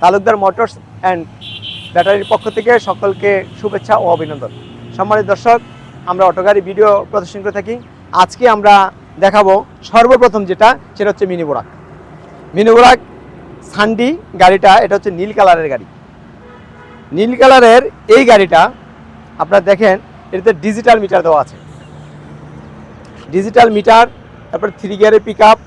Talukdar motors and ব্যাটারির পক্ষ থেকে সকলকে শুভেচ্ছা ও অভিনন্দন। সম্মানিত দর্শক, আমরা অটোগাড়ি ভিডিও প্রদর্শন করে থাকি। আজকে আমরা দেখাবো সর্বপ্রথম যেটা, সেটা হচ্ছে মিনি বোরাক। মিনি বোরাক সান্ডি গাড়িটা, এটা হচ্ছে নীল কালারের গাড়ি। নীল কালারের এই গাড়িটা, আপনারা দেখেন, এটাতে ডিজিটাল মিটার দেওয়া আছে। ডিজিটাল মিটার, তারপর থ্রি গিয়ারের পিক আপ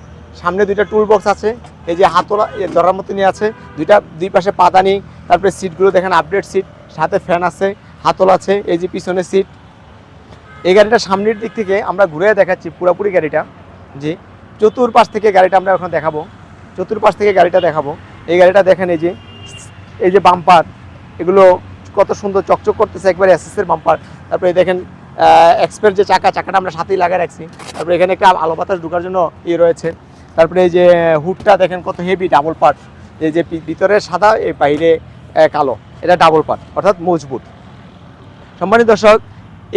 সামনে দুইটা টুল বক্স আছে, এই যে হাতলা ধরার মতো নিয়ে আছে, দুইটা দুই পাশে পাতানি তারপরে সিটগুলো দেখেন আপডেট সিট সাথে ফ্যান আছে, হাতল আছে, এই যে পিছনের সিট এই গাড়িটা সামনের দিক থেকে আমরা ঘুরে দেখাচ্ছি পুরোপুরি গাড়িটা, যে চতুর্পাশ থেকে গাড়িটা আমরা এখন দেখাবো, চতুর্পাশ থেকে গাড়িটা দেখাবো। এই গাড়িটা দেখেন এই যে এই যে বাম্পার এগুলো কত সুন্দর চকচক করতেছে একবারে অ্যাসেসের বাম্পার তারপরে দেখেন এক্সপের যে চাকা, চাকাটা আমরা সাথেই লাগাই রাখছি। তারপরে এখানে একটা আলো বাতাস ঢোকার জন্য ইয়ে রয়েছে। তারপরে এই যে হুডটা দেখেন কত হেভি ডাবল পার্ট এই যে ভিতরে সাদা, এই বাইরে কালো। এটা ডাবল পার্ট অর্থাৎ মজবুত। সম্মানিত দর্শক,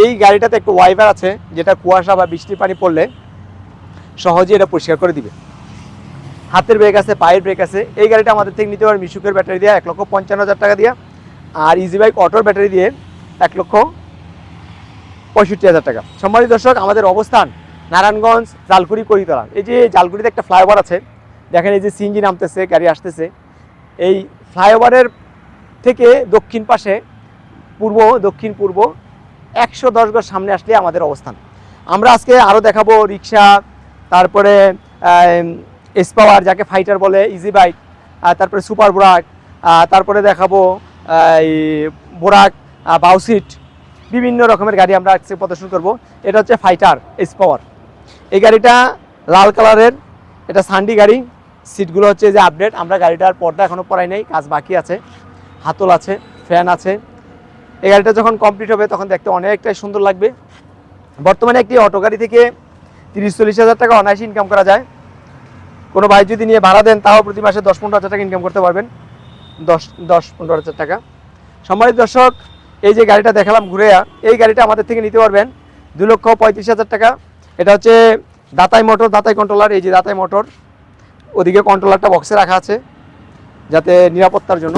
এই গাড়িটাতে একটা ওয়াইপার আছে, যেটা কুয়াশা বা বৃষ্টির পানি পড়লে সহজেই এটা পরিষ্কার করে দিবে। হাতের ব্রেক আছে, পায়ের ব্রেক আছে। এই গাড়িটা আমাদের থেকে নিতে পারেন মিশুকের ব্যাটারি দিয়ে এক লক্ষ পঞ্চান্ন হাজার টাকা দিয়ে, আর ইজি বাইক অটোর ব্যাটারি দিয়ে এক লক্ষ পঁয়ষট্টি হাজার টাকা। সম্মানিত দর্শক, আমাদের অবস্থান নারায়ণগঞ্জ, জালকুড়ি, করিতলা। এই যে জালকুড়িতে একটা ফ্লাইওভার আছে, দেখেন এই যে সিএনজি নামতেছে, গাড়ি আসতেছে। এই ফ্লাইওভারের থেকে দক্ষিণ পাশে, পূর্ব, দক্ষিণ পূর্ব, একশো দশ গজ সামনে আসলে আমাদের অবস্থান। আমরা আজকে আরও দেখাবো রিক্সা, তারপরে এসপাওয়ার যাকে ফাইটার বলে ইজি বাইক তারপরে সুপার বোরাক তারপরে দেখাবো এই বোরাক বাউসিট। বিভিন্ন রকমের গাড়ি আমরা আজকে প্রদর্শন করব। এটা হচ্ছে ফাইটার এসপাওয়ার এই গাড়িটা লাল কালারের, এটা সান্ডি গাড়ি। সিটগুলো হচ্ছে যে আপডেট আমরা গাড়িটার পর্দা এখনও পরাই নেই, কাজ বাকি আছে, হাতল আছে ফ্যান আছে। এই গাড়িটা যখন কমপ্লিট হবে, তখন দেখতে অনেকটাই সুন্দর লাগবে। বর্তমানে একটি অটো গাড়ি থেকে তিরিশ চল্লিশ হাজার টাকা অনায়াসে ইনকাম করা যায়। কোনো ভাই যদি নিয়ে ভাড়া দেন, তাও প্রতি মাসে দশ পনেরো হাজার টাকা ইনকাম করতে পারবেন। দশ দশ পনেরো হাজার টাকা। সম্মানিত দর্শক, এই যে গাড়িটা দেখালাম ঘুরে, এই গাড়িটা আমাদের থেকে নিতে পারবেন দু লক্ষ পঁয়ত্রিশ হাজার টাকা। এটা হচ্ছে দাতাই মোটর, দাতাই কন্ট্রোলার এই যে দাতাই মোটর, ওদিকে কন্ট্রোলারটা বক্সে রাখা আছে, যাতে নিরাপত্তার জন্য।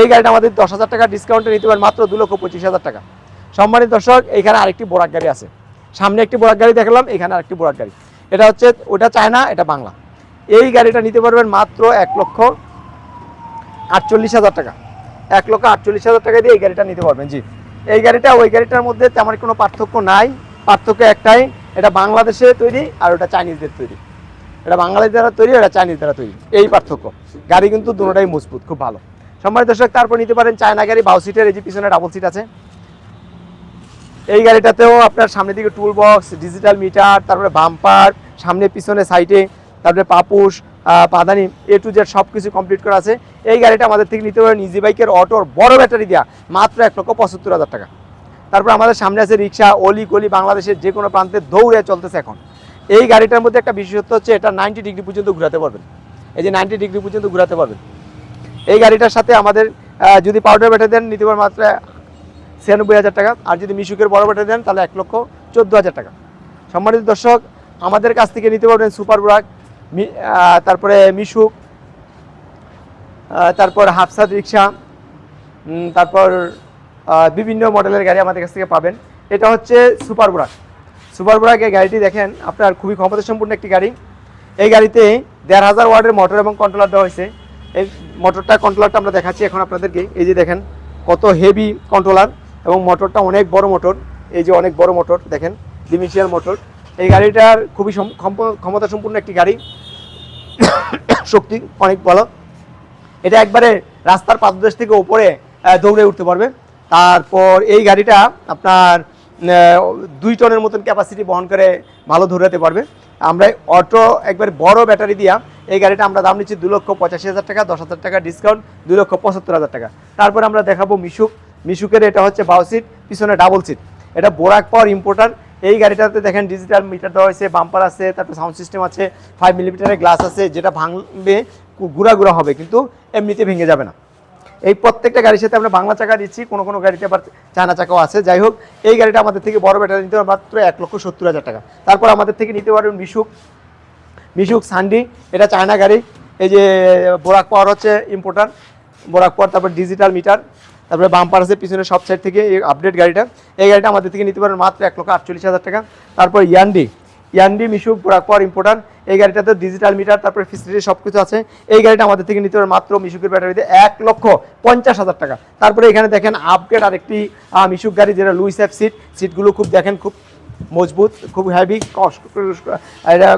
এই গাড়িটা আমাদের দশ হাজার টাকা ডিসকাউন্টে নিতে পারেন, মাত্র দু লক্ষ পঁচিশ হাজার টাকা। সম্মানিত দর্শক এখানে আরেকটি বোরাক গাড়ি আছে। সামনে একটি বোরাক গাড়ি দেখলাম, এখানে আরেকটি বোরাক গাড়ি। এটা হচ্ছে, ওটা চায়না, এটা বাংলা। এই গাড়িটা নিতে পারবেন মাত্র এক লক্ষ আটচল্লিশ হাজার টাকা। এক লক্ষ আটচল্লিশ হাজার টাকা দিয়ে এই গাড়িটা নিতে পারবেন, জি। এই গাড়িটা, ওই গাড়িটার মধ্যে তেমন কোনো পার্থক্য নাই। পার্থক্য একটাই এটা বাংলাদেশে তৈরি আর ওটা চাইনিজদের তৈরি। এটা বাংলাদেশ দ্বারা তৈরি এটা চাইনিজ দ্বারা তৈরি। এই পার্থক্য। গাড়ি কিন্তু দুটোটাই মজবুত খুব ভালো। সম্মানিত দর্শক তারপর নিতে পারেন চায়না গাড়ি বাউ সিটের এই যে পিছনে ডাবল সিট আছে। এই গাড়িটাতেও আপনার সামনের দিকে টুল বক্স ডিজিটাল মিটার তারপরে বাম্পার সামনে পিছনে সাইডে তারপরে আহ, পাদানি এ টু জেড সব কিছু কমপ্লিট করা আছে। এই গাড়িটা আমাদের থেকে নিতে পারেন ইজি বাইকের অটোর বড় ব্যাটারি দেওয়া মাত্র এক লক্ষ পঁচাত্তর হাজার টাকা। তারপর আমাদের সামনে আছে রিক্সা, অলি গলি বাংলাদেশের যে কোনো প্রান্তে দৌড়ে চলতেছে এখন। এই গাড়িটার মধ্যে একটা বিশেষত্ব হচ্ছে, এটা নাইনটি ডিগ্রি পর্যন্ত ঘোরাতে পারবেন। এই যে নাইনটি ডিগ্রি পর্যন্ত ঘোরাতে পারবেন। এই গাড়িটার সাথে আমাদের যদি পাউডার ব্যাটারি দেন, নিতে পারেন মাত্র ছিয়ানব্বই হাজার টাকা। আর যদি মিশুকের বড় ব্যাটারি দেন, তাহলে এক লক্ষ চোদ্দ হাজার টাকা। সম্মানিত দর্শক, আমাদের কাছ থেকে নিতে পারবেন সুপার ব্রাক তারপরে মিশুক তারপর হাফসাদ রিক্সা তারপর বিভিন্ন মডেলের গাড়ি আমাদের কাছ থেকে পাবেন। এটা হচ্ছে সুপার ব্রাক সুপার ব্রাক এই গাড়িটি দেখেন আপনার খুবই ক্ষমতা সম্পূর্ণ একটি গাড়ি। এই গাড়িতে দেড় হাজার ওয়ার্ডের মোটর এবং কন্ট্রোলার দেওয়া হয়েছে। এই মোটরটা কন্ট্রোলারটা আমরা দেখাচ্ছি এখন আপনাদেরকে। এই যে দেখেন কত হেভি কন্ট্রোলার এবং মোটরটা অনেক বড় মোটর এই যে অনেক বড় মোটর দেখেন ডিমিশিয়াল মোটর এই গাড়িটার খুবই ক্ষমতা সম্পূর্ণ একটি গাড়ি। শক্তি অনেক ভালো। এটা একবারে রাস্তার পাদদেশ থেকে আহ, দৌড়ে উঠতে পারবে। তারপর এই গাড়িটা আপনার দুই টনের মতন ক্যাপাসিটি বহন করে ভালো ধরাতে পারবে। আমরা অটো একবার বড় ব্যাটারি দিয়া এই গাড়িটা আমরা দাম নিচ্ছি দু লক্ষ পঁচাশি হাজার টাকা, দশ হাজার টাকা ডিসকাউন্ট দুই লক্ষ পঁচাত্তর হাজার টাকা। তারপর আমরা দেখাবো মিশুক। মিশুকের এটা হচ্ছে বাউ সিট, পিছনে ডাবল সিট। এটা বোরাক পাওয়ার ইম্পোর্টার এই গাড়িটাতে দেখেন ডিজিটাল মিটার দেওয়া হয়েছে বাম্পার আছে, তারপর সাউন্ড সিস্টেম আছে ফাইভ মিলিমিটারের গ্লাস আছে, যেটা ভাঙবে গুড়া গুড়া হবে, কিন্তু এমনিতে ভেঙে যাবে না। এই প্রত্যেকটা গাড়ির সাথে আমরা বাংলা চাকা দিচ্ছি, কোনো কোনো গাড়িতে আবার চায়না চাকাও আছে। যাই হোক, এই গাড়িটা আমাদের থেকে বড় ব্যাটারি নিতে মাত্র এক লক্ষ সত্তর হাজার টাকা। তারপর আমাদের থেকে নিতে পারবেন মিশুক মিশুক সান্ডি। এটা চায়না গাড়ি। এই যে বোরাক পাওয়ার হচ্ছে ইম্পোর্টার বোরাকপর তারপর ডিজিটাল মিটার তারপরে বাম্পার আছে পিছনে সব সাইড থেকে, এই আপডেট গাড়িটা। এই গাড়িটা আমাদের থেকে নিতে পারেন মাত্র এক লক্ষ আটচল্লিশ হাজার টাকা। তারপর ইয়ান্ডি ইয়ান্ডি মিশুক বোরাকপর ইম্পোর্টার এই গাড়িটাতে ডিজিটাল মিটার তারপরে ফেসিলিটি সব কিছু আছে। এই গাড়িটা আমাদের থেকে নিতে পারেন মাত্র মিশুকের ব্যাটারিতে এক লক্ষ পঞ্চাশ হাজার টাকা। তারপরে এখানে দেখেন আপগ্রেড আরেকটি আহ, মিশুক গাড়ি যেটা লুইস অ্যাপ সিট সিটগুলো খুব দেখেন খুব মজবুত খুব হেভি এটা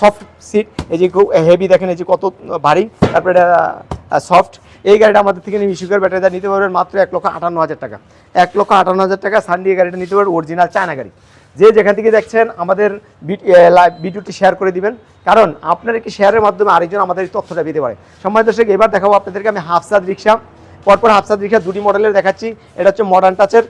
সফট সিট এই যে খুব হেভি দেখেন এই যে কত ভারী তারপরে এটা সফট এই গাড়িটা আমাদের থেকে মিশুকের ব্যাটারিটা নিতে পারবেন মাত্র এক লক্ষ আটান্ন হাজার টাকা। এক লক্ষ আটান্ন হাজার টাকা সানডি গাড়িটা নিতে পারবেন অরিজিনাল চায়না গাড়ি। যে যেখান থেকে দেখছেন আমাদের ভিডিওটি শেয়ার করে দিবেন। কারণ আপনার একটি শেয়ারের মাধ্যমে আরেকজন আমাদের এই তথ্যটা পেতে পারে? সম্মানিত দর্শক, এবার দেখাবো আপনাদেরকে আমি হাফসাদ রিক্সা পরপর হাফসাদ রিক্সা দুটি মডেলের দেখাচ্ছি। এটা হচ্ছে মডার্ন টাচের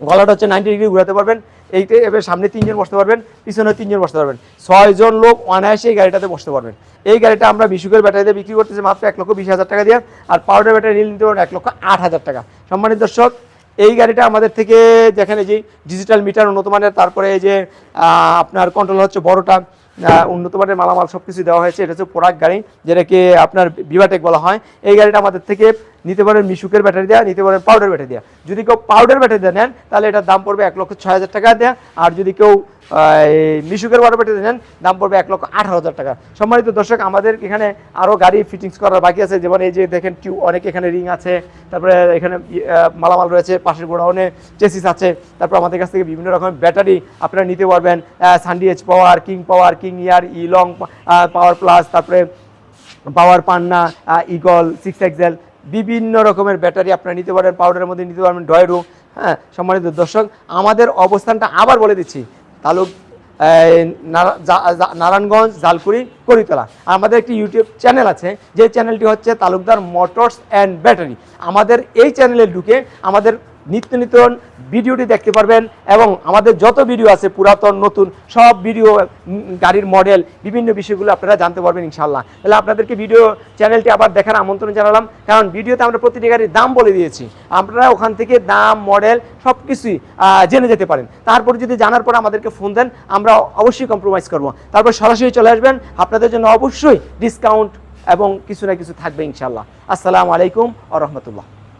গলাটা হচ্ছে নাইনটি ডিগ্রি ঘুরাতে পারবেন। এইটা এবার সামনে তিনজন বসতে পারবেন, পিছনে তিনজন বসতে পারবেন। ছয়জন লোক অনায়াসে এই গাড়িটাতে বসতে পারবেন। এই গাড়িটা আমরা বিশুকের ব্যাটারিতে বিক্রি করতেছি মাত্র এক লক্ষ বিশ হাজার টাকা দিয়ে, আর পাউডার ব্যাটারি নিতে পারবেন এক লক্ষ আট হাজার টাকা। সম্মানিত দর্শক এই গাড়িটা আমাদের থেকে যেখানে যে ডিজিটাল মিটার উন্নত মানের, তারপরে এই যে আপনার কন্ট্রোল হচ্ছে বড়টা উন্নত মানের মালামাল সব কিছু দেওয়া হয়েছে। এটা হচ্ছে প্রোডাক্ট গাড়ি, যেটাকে আপনার বিভাটেক বলা হয়। এই গাড়িটা আমাদের থেকে নিতে পারেন মিশুকের ব্যাটারি দেওয়া নিতে পারেন পাউডার ব্যাটারি দেওয়া যদি কেউ পাউডার ব্যাটারি দেওয়া নেন, তাহলে এটার দাম পড়বে এক লক্ষ ছয় হাজার টাকা দেওয়া আর যদি কেউ মিশুকের পাউডার ব্যাটারি নেন, দাম পড়বে এক লক্ষ আঠারো হাজার টাকা। সম্মানিত দর্শক, আমাদের এখানে আরও গাড়ি ফিটিংস করার বাকি আছে, যেমন এই যে দেখেন কিউ অনেক এখানে রিং আছে, তারপরে এখানে মালামাল রয়েছে, পাশের গোডাউনে চেসিস আছে, তারপর আমাদের কাছ থেকে বিভিন্ন রকমের ব্যাটারি আপনারা নিতে পারবেন সানডি H power king power king ইয়ার ইলং পাওয়ার প্লাস তারপরে power Panna eagle six Excel বিভিন্ন রকমের ব্যাটারি আপনারা নিতে পারেন পাউডারের মধ্যে নিতে পারবেন ডয়রু হ্যাঁ সম্মানিত দর্শক, আমাদের অবস্থানটা আবার বলে দিচ্ছি তালুক নারায়ণগঞ্জ, জালকুড়ি, করিতলা। আমাদের একটি ইউটিউব চ্যানেল আছে, যে চ্যানেলটি হচ্ছে তালুকদার মোটরস অ্যান্ড ব্যাটারি। আমাদের এই চ্যানেলে ঢুকে আমাদের নিত্য নিত্যন ভিডিওটি দেখতে পারবেন এবং আমাদের যত ভিডিও আছে পুরাতন, নতুন, সব ভিডিও গাড়ির মডেল, বিভিন্ন বিষয়গুলো আপনারা জানতে পারবেন ইনশাল্লাহ তাহলে আপনাদেরকে ভিডিও চ্যানেলটি আবার দেখার আমন্ত্রণ জানালাম, কারণ ভিডিওতে আমরা প্রতিটি গাড়ির দাম বলে দিয়েছি। আপনারা ওখান থেকে দাম, মডেল সব কিছুই জেনে যেতে পারেন। তারপর যদি জানার পর আমাদেরকে ফোন দেন, আমরা অবশ্যই কম্প্রোমাইজ করব। তারপর সরাসরি চলে আসবেন, আপনাদের জন্য অবশ্যই ডিসকাউন্ট এবং কিছু না কিছু থাকবে ইনশাল্লাহ আসসালামু আলাইকুম আ রহমতুল্লাহ।